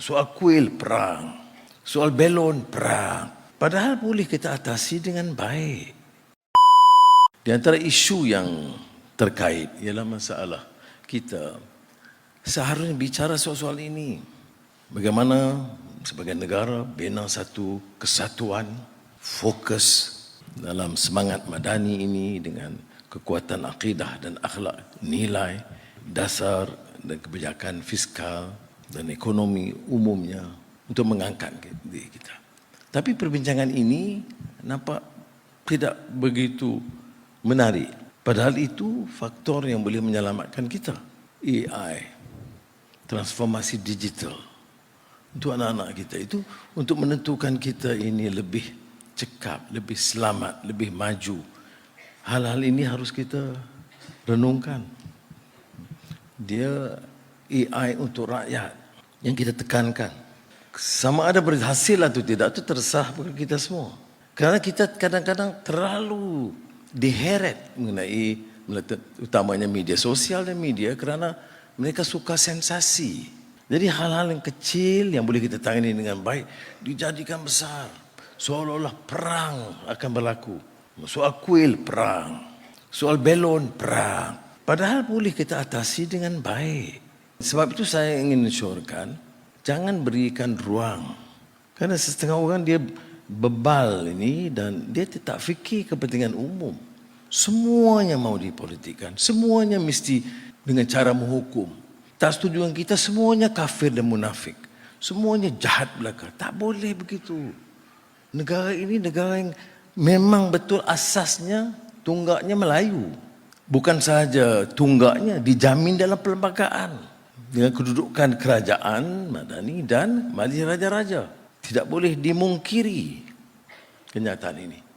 Soal kuil perang. Soal belon perang. Padahal boleh kita atasi dengan baik. Di antara isu yang terkait ialah masalah kita seharusnya bicara soal-soal ini. Bagaimana sebagai negara bina satu kesatuan, fokus dalam semangat madani ini dengan kekuatan akidah dan akhlak, nilai, dasar dan kebijakan fiskal dan ekonomi umumnya untuk mengangkat diri kita. Tapi perbincangan ini nampak tidak begitu menarik. Padahal itu faktor yang boleh menyelamatkan kita. AI, transformasi digital untuk anak-anak kita itu untuk menentukan kita ini lebih cekap, lebih selamat, lebih maju. Hal-hal ini harus kita renungkan. Dia AI untuk rakyat yang kita tekankan. Sama ada berhasil atau tidak itu terserah bagi kita semua. Kerana kita kadang-kadang terlalu diheret mengenai utamanya media sosial dan media kerana mereka suka sensasi. Jadi hal-hal yang kecil yang boleh kita tangani dengan baik dijadikan besar. Seolah-olah perang akan berlaku. Soal kuil perang. Soal belon perang. Padahal boleh kita atasi dengan baik. Sebab itu saya ingin syorkan, jangan berikan ruang. Karena setengah orang dia bebal ini dan dia tidak fikir kepentingan umum. Semuanya mau dipolitikkan. Semuanya mesti dengan cara menghukum. Tak setuju dengan kita, semuanya kafir dan munafik. Semuanya jahat belaka. Tak boleh begitu. Negara ini negara yang memang betul asasnya tunggaknya Melayu. Bukan sahaja tunggaknya dijamin dalam perlembagaan dengan kedudukan kerajaan Madani dan Majlis Raja-Raja. Tidak boleh dimungkiri kenyataan ini.